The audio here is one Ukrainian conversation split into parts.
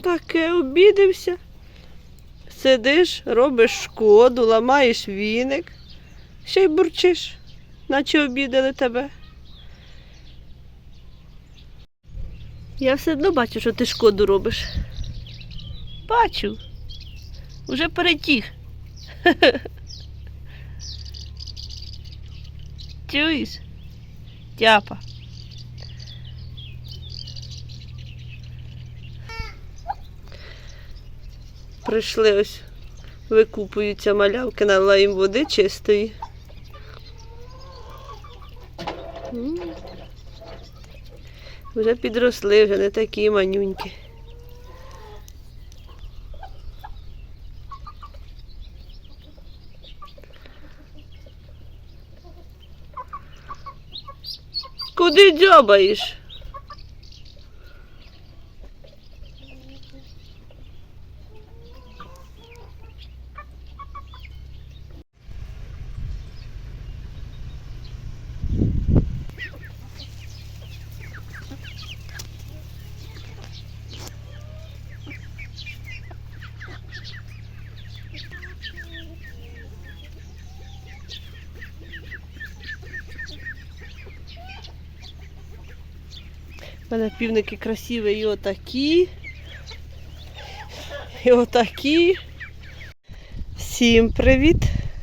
Таке обідився? Сидиш, робиш шкоду, ламаєш віник, ще й бурчиш, наче обідали тебе. Я все одно бачу, що ти шкоду робиш. Бачу. Уже перетіг. Чуєш? Тяпа. Прийшли ось, викупуються малявки, налила їм води чистої. Вже підросли, вже не такі манюнькі. Куди дзьобаєш? У мене півники красиві і отакі. І отакі. Всім привіт!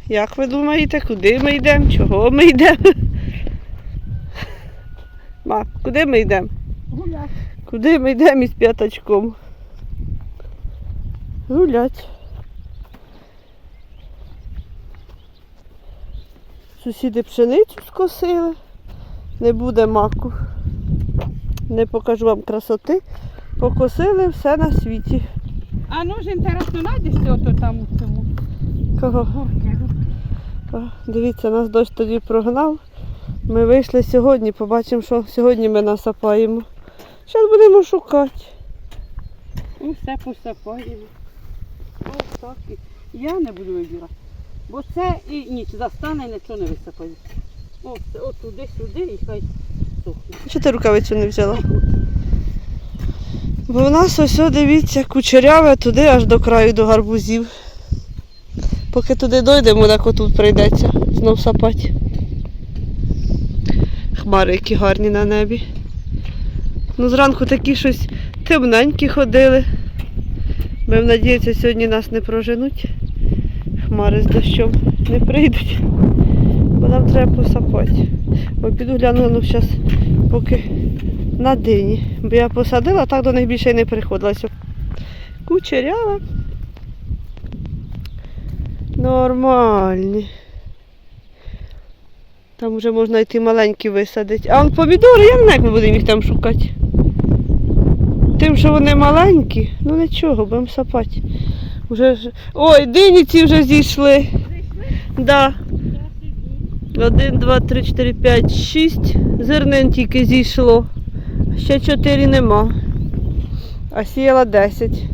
Як ви думаєте, куди ми йдемо? Чого ми йдемо? Ма, куди ми йдемо? Гулять. Куди ми йдемо із п'ятачком? Гулять. Сусіди пшеницю скосили. Не буде маку. Не покажу вам красоти. Покосили все на світі. А ну ж інтересно, знайдеш ото там у цьому Кого? горки. О, Дивіться, нас дощ тоді прогнав. Ми вийшли сьогодні, побачимо, що сьогодні ми насапаємо. Зараз будемо шукати. Усе посапаємо. Ось так. Я не буду вибирати. Бо це і ніч застане, нічого не висипає. Ось, от туди-сюди і хай Що ти рукавицю не взяла? Бо в нас ось, дивіться, кучеряве туди аж до краю до гарбузів. Поки туди дойдемо, так отут прийдеться знов сапати. Хмари які гарні на небі. Ну, зранку такі щось темненькі ходили. Ми надіємося, сьогодні нас не проженуть. Хмари з дощом не прийдуть. Бо нам треба посапати. Піду гляну, ну зараз поки на дині. Бо я посадила, так до них більше й не приходила. Сьо- Кучерява. Нормальні. Там вже можна йти маленькі висадити. А он помідори, я не знаю, як ми будемо їх там шукати. Тим, що вони маленькі, ну нічого, будемо сапати. Уже. Ой, дині ці вже зійшли. Да. Один, два, три, чотири, п'ять, шість. Зернин тільки зійшло. Ще чотири нема. А сіяла десять.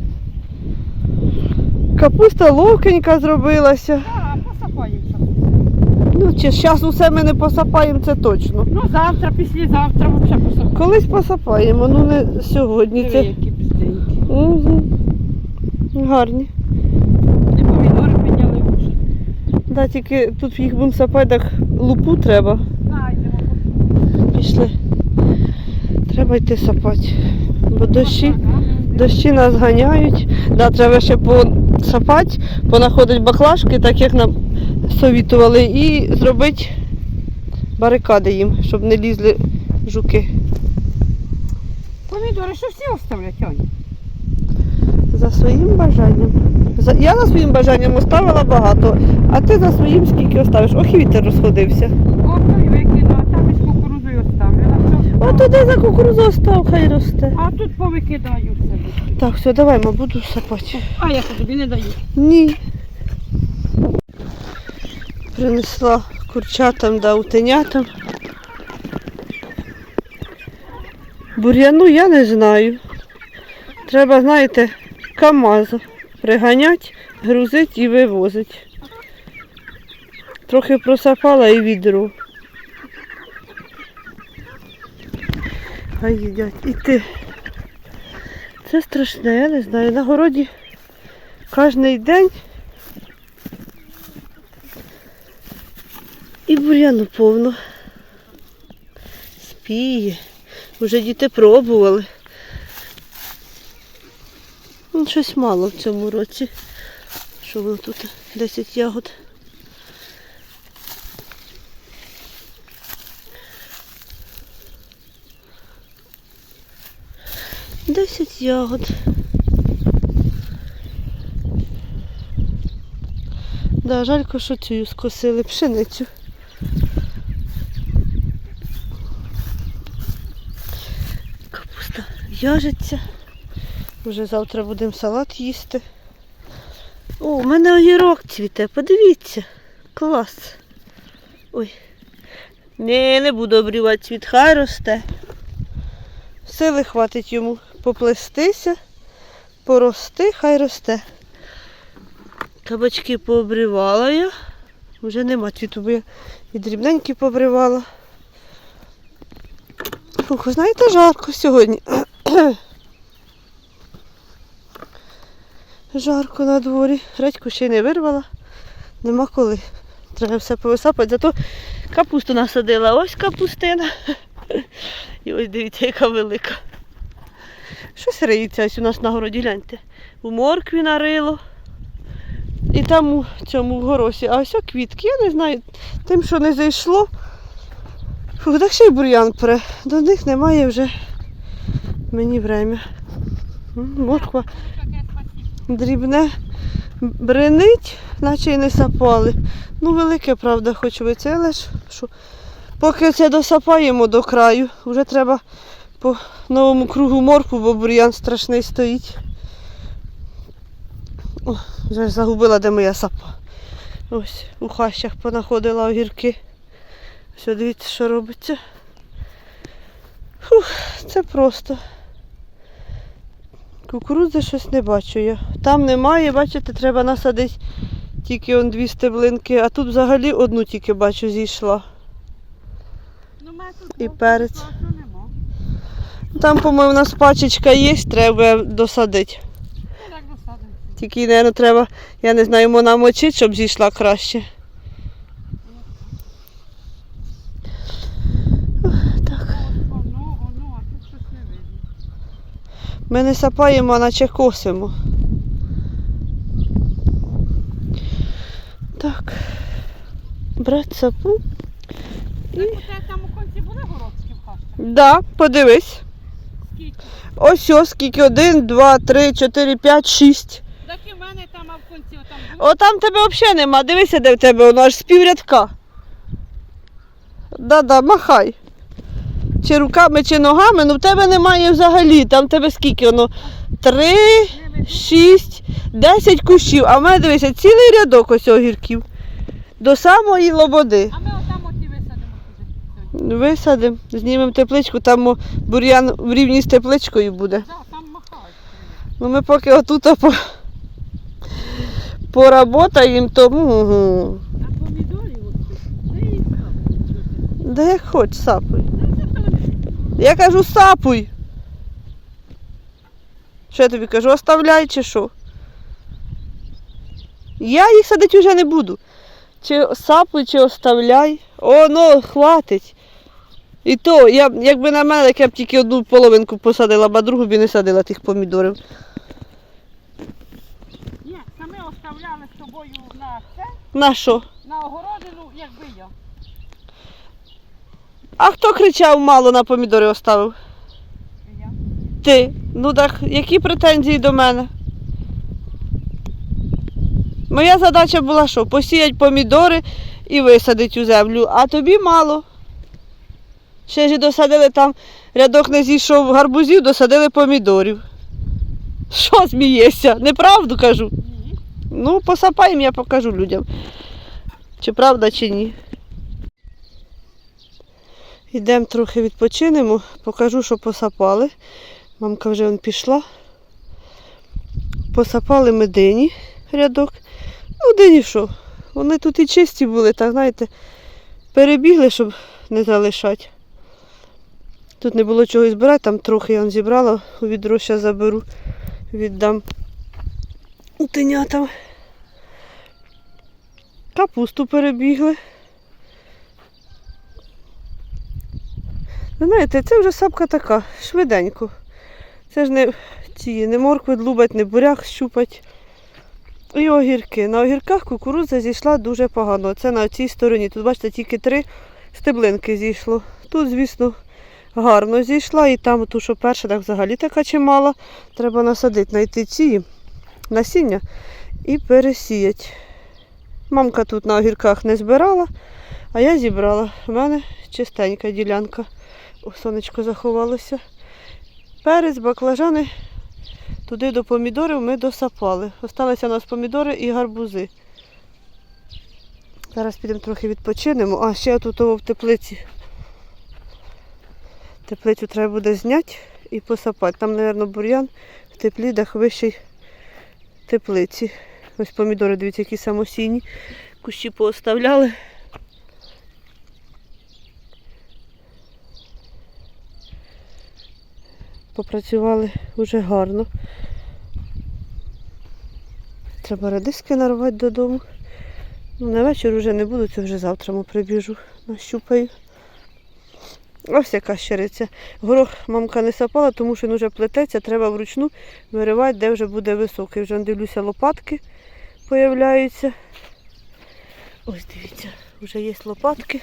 Капуста ловкенька зробилася. Посапаємо. зараз. Ну, чи зараз усе ми не посапаємо, це точно. Ну завтра, післязавтра взагалі посапаємо. Колись посапаємо, ну не сьогодні. Це... які. Угу. Гарні. І помідори підняли вже. Да, тільки тут в їх так лупу треба. Пішли. Треба йти сапати. Бо дощі. Дощі нас ганяють. Да, треба ще посапати, понаходити баклажки, так як нам совітували, і зробити барикади їм, щоб не лізли жуки. Помідори, що всі оставлять? За своїм бажанням. Я за своїм бажанням оставила багато, а ти за своїм скільки оставиш. Ох, і вітер розходився. О, той викину, а там із кукурузою оставлю. О, туди за кукурузу остав, хай росте. А тут повикидаю все. Так, все, давай, ма, буду сапати. А я тобі не даю. Ні. Принесла курчатам да утенятам. Бур'яну я не знаю. Треба, знаєте, КАМАЗ приганять, грузить і вивозить. Трохи просапала і відро. Хай їдять. І ти. Це страшне, я не знаю. На городі кожен день і бур'яну повно. Спіє. Уже діти пробували. Щось мало в цьому році. Що воно тут? 10 ягод. Десять ягод. Да, жалько, що цю скосили пшеницю. Капуста в'яжеться. Вже завтра будемо салат їсти. О, у мене огірок цвіте, подивіться. Клас. Ой. Не, не буду обрівати цвіт, хай росте. Сили хватить йому поплестися, порости, хай росте. Кабачки пообривала я. Вже нема цвіту, бо я і дрібненькі пообривала. Фух, знаєте, жарко сьогодні. Жарко на дворі. Редьку ще й не вирвала. Нема коли. Треба все повисапати. Зато капусту насадила. Ось капустина. І ось дивіться, яка велика. Щось риється ось у нас на городі, гляньте. У моркві нарило. І там у цьому в горосі. А ось квітки, я не знаю, тим, що не зайшло. Фух, так ще й бур'ян пре. До них немає вже мені время. Морква дрібне бренить, наче й не сапали. Ну, велике, правда, хоч ви це, але ж що. Поки це досапаємо до краю, вже треба по новому кругу морку, бо бур'ян страшний стоїть. О, вже загубила, де моя сапа. Ось у хащах понаходила огірки. Все, дивіться, що робиться. Фух, це просто. Кукурудзи щось не бачу я. Там немає, бачите, треба насадити тільки он дві стеблинки, а тут взагалі одну тільки бачу зійшла. Ну, тут І перець. Там, по-моєму, у нас пачечка є, треба досадити. Ну. Тільки, мабуть, треба, я не знаю, намочити, щоб зійшла краще. Ох, Так. Оно, оно, а тут щось не видно. Ми не сапаємо, а наче косимо. Так. Брати сапу. У там у конці були городські в хащах? Да, подивись. Скільки? Ось ось скільки. Один, два, три, чотири, п'ять, шість. Так і в мене там, а в конці отам було. О, там тебе взагалі нема. Дивися, де в тебе воно аж з піврядка. Да-да, махай. Чи руками, чи ногами, ну в тебе немає взагалі. Там в тебе скільки воно? Три, шість, десять кущів. А в мене дивися, цілий рядок ось огірків. До самої лободи. А ми отам оті висадимо Висадимо, знімемо тепличку, там бур'ян в рівні з тепличкою буде. Да, там махають. Ну ми поки отут по... поработаємо, то угу. А помідорі оці, де як хоч, сапуй. Я кажу, сапуй. Що я тобі кажу, оставляй чи що? Я їх садити вже не буду. Чи сапуй, чи оставляй. О, ну, хватить. І то, я, якби на мене, так я б тільки одну половинку посадила, бо другу б і не садила тих помідорів. Ні, ми оставляли з собою на це, На що? на огородину, якби я. А хто кричав мало на помідори оставив? Я. Ти. Ну так, які претензії до мене? Моя задача була що? Посіяти помідори і висадити у землю, а тобі мало. Ще ж досадили там, рядок не зійшов гарбузів, досадили помідорів. Що смієшся? Неправду кажу. Ні. Ну, посапаємо, я покажу людям. Чи правда, чи ні. Йдемо трохи відпочинемо, покажу, що посапали. Мамка вже он пішла. Посапали ми дині рядок. Ну, дині що? Вони тут і чисті були, так знаєте, перебігли, щоб не залишати. Тут не було чого збирати, там трохи я он зібрала, у відро ще заберу, віддам утенятам. Капусту перебігли. Знаєте, це вже сапка така, швиденько. Це ж не ці, не моркви длубать, не буряк щупать. І огірки. На огірках кукурудза зійшла дуже погано. Це на цій стороні. Тут, бачите, тільки три стеблинки зійшло. Тут, звісно, гарно зійшла. І там, ту, що перша, так взагалі така чимала. Треба насадити, знайти ці насіння і пересіяти. Мамка тут на огірках не збирала, а я зібрала. У мене чистенька ділянка. Сонечко заховалося. Перець, баклажани. Туди до помідорів ми досапали. Осталися у нас помідори і гарбузи. Зараз підемо трохи відпочинемо. А ще тут в теплиці. Теплицю треба буде зняти і посапати. Там, мабуть, бур'ян в теплі, дах вищий теплиці. Ось помідори, дивіться, які самосійні. Кущі пооставляли. Попрацювали вже гарно. Треба радиски нарвати додому. Ну, на вечір вже не буду, це вже завтра ми прибіжу, нащупаю. Ось яка щириця. Горох мамка не сапала, тому що він вже плететься, треба вручну виривати, де вже буде високий. Вже дивлюся, лопатки появляються. Ось дивіться, вже є лопатки.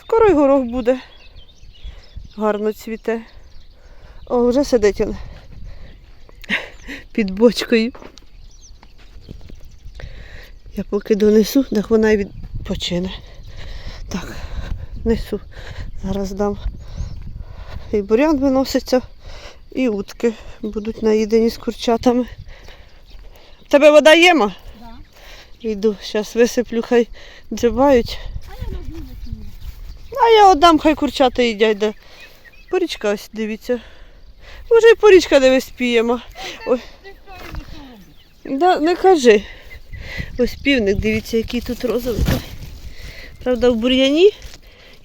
Скоро й горох буде. Гарно цвіте. О, вже сидить він під бочкою. Я поки донесу, так вона й відпочине. Так, несу. Зараз дам. І бурян виноситься, і утки будуть наїдені з курчатами. Тебе вода є, ма? Да. Йду, зараз висиплю, хай джибають. А я. А я отдам, хай курчата їдять. Порічка ось, дивіться. Може і порічка де виспіємо. Да, не кажи. Ось півник, дивіться, який тут розовий. Правда, в бур'яні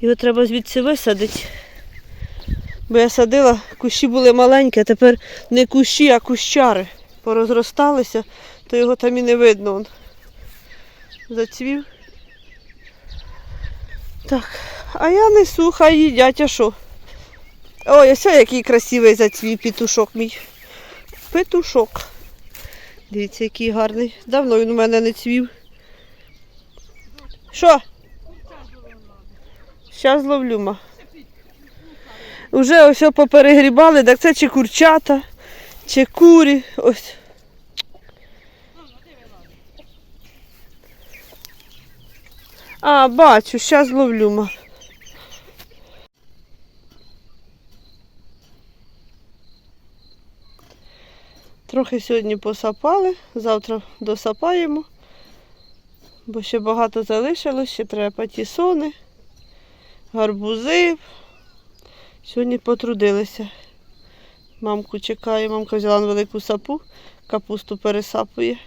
його треба звідси висадити. Бо я садила, кущі були маленькі, а тепер не кущі, а кущари порозросталися, то його там і не видно. Он. Зацвів. Так, а я несу, хай їдять, а що? Ой, ось який красивий зацвів петушок мій. Петушок. Дивіться, який гарний. Давно він у мене не цвів. Що? Зараз ловлю ма. Уже ось поперегрібали, так це чи курчата, чи курі. Ось. А, бачу, зараз ловлю ма. Трохи сьогодні посапали, завтра досапаємо, бо ще багато залишилось, ще треба патісони, гарбузи. Сьогодні потрудилися. Мамку чекає, мамка взяла на велику сапу, капусту пересапує.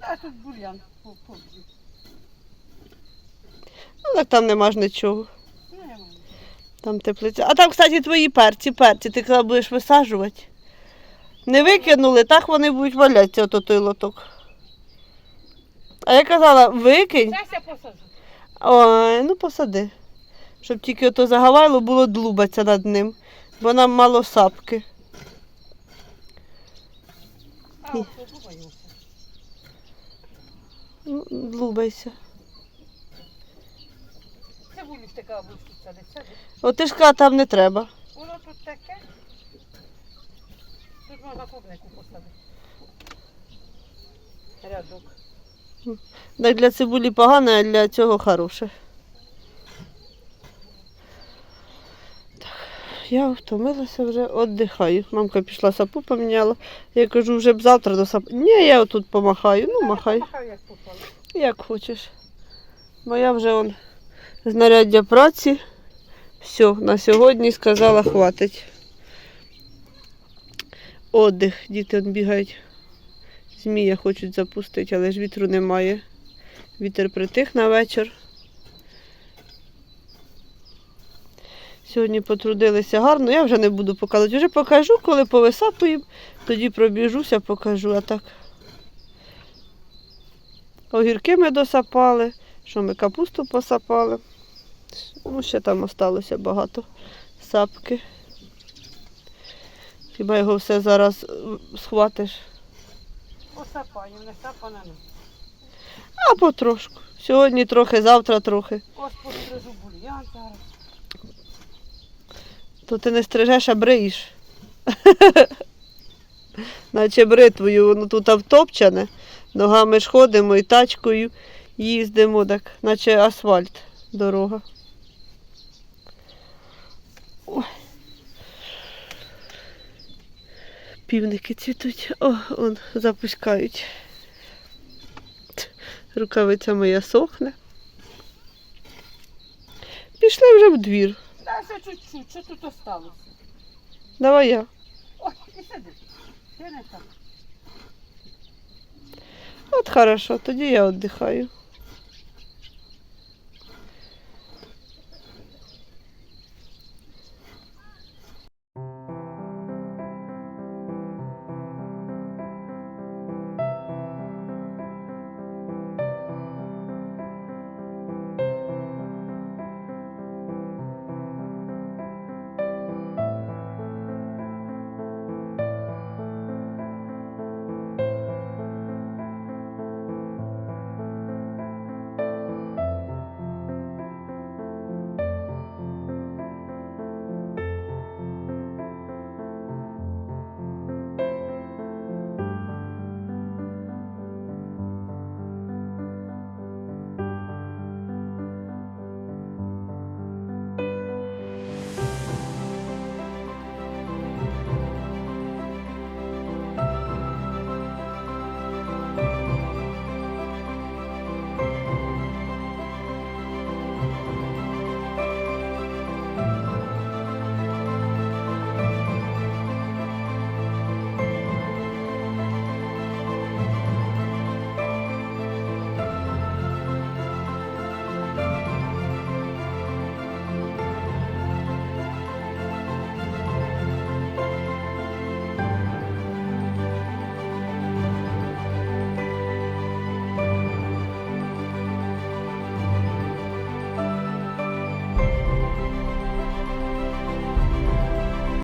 А тут бур'ян. Ну так там нема ж нічого. Там теплиця. А там, кстати, твої перці, перці, ти казала, будеш висаджувати. Не викинули, так вони будуть валятися, ото той лоток. А я казала, викинь. Зараз я посаджу. Ой, ну посади. Щоб тільки ото загавайло було длубаться над ним, бо нам мало сапки. А, от подумаю. Ну, длубайся. Цибулю ж така будеш тут садити. садиш. От ти ж казала, там не треба. Воно тут таке. Тут можна клубнику посадити. Рядок. Так для цибулі погано, а для цього хороше. Я втомилася вже, віддихаю. Мамка пішла сапу поміняла. Я кажу, вже б завтра до сапу. Ні, я отут помахаю. Ну, махай. Як хочеш. Моя вже он знаряддя праці. Все, на сьогодні сказала, хватить. Отдих. Діти бігають. Змія хочуть запустити, але ж вітру немає. Вітер притих на вечір. Сьогодні потрудилися гарно. Я вже не буду показувати. Вже покажу, коли повисапуємо, тоді пробіжуся, покажу. А так. Огірки ми досапали, що ми капусту посапали. Ну, ще там осталося багато сапки. Хіба його все зараз е, схватиш? Посапаємо, не сапане. А потрошку. Сьогодні трохи, завтра трохи. Ось пострижу бульян зараз. То ти не стрижеш, а бриєш. Наче бритвою, воно тут втопчене. Ногами ж ходимо і тачкою їздимо, так, наче асфальт дорога. Ой. Півники цвітуть. О, он запускають. Рукавиця моя сохне. Пішли вже в двір. Дай ще чуть-чуть, що тут осталося? Давай я. Ой, і сиди. Ти не так. От хорошо, тоді я віддихаю.